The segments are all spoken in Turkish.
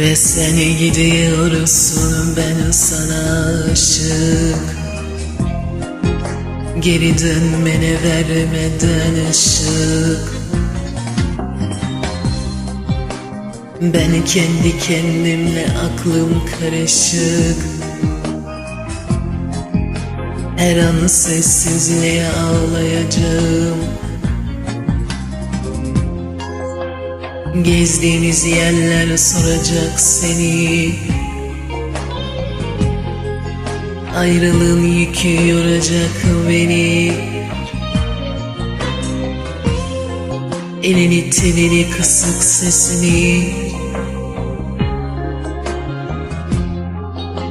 Ve sen gidiyorsun ben sana aşık. Geri dönmene vermeden ışık Ben kendi kendimle aklım karışık. Her an sessizliğe ağlayacağım Gezdiğimiz yerler soracak seni. Ayrılığın yükü yoracak beni. Elini telini kısık sesini.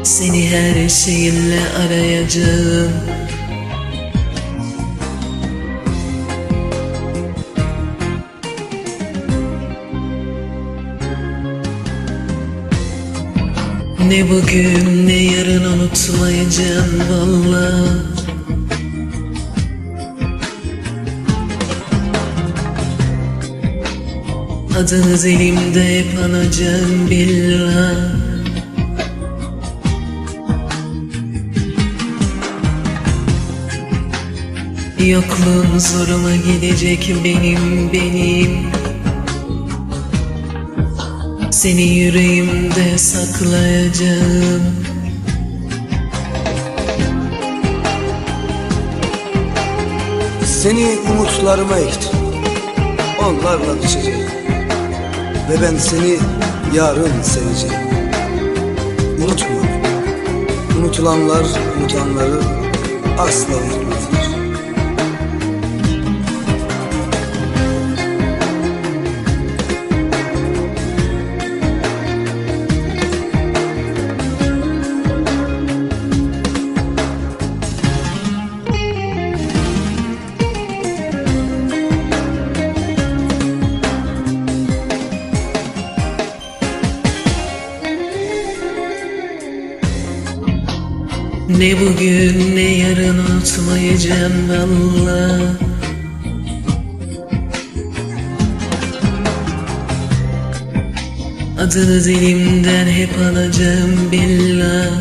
Seni her şeyinle arayacağım Ne bugün ne yarın unutmayacağım valla Adınız elimde hep anacağım billah Yokluğun zoruma gidecek benim benim Seni yüreğimde saklayacağım. Seni umutlarıma ektim Onlarla düşeceğim. Ve ben seni yarın seveceğim. Unutma. Unutulanlar unutanları asla unutmazlar Ne bugün ne yarın unutmayacağım valla. Adını dilimden hep alacağım billah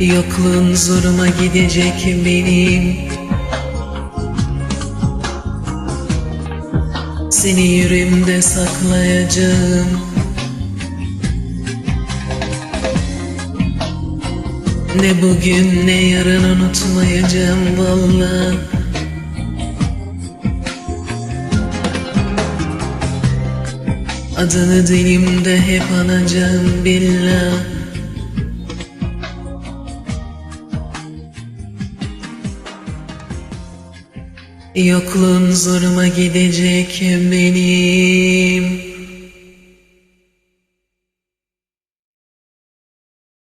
Yokluğun zoruma gidecek benim. Seni yüreğimde saklayacağım Ne bugün ne yarın unutmayacağım valla. Adını dilimde hep anacağım billah Yokluğun zoruma gidecek benim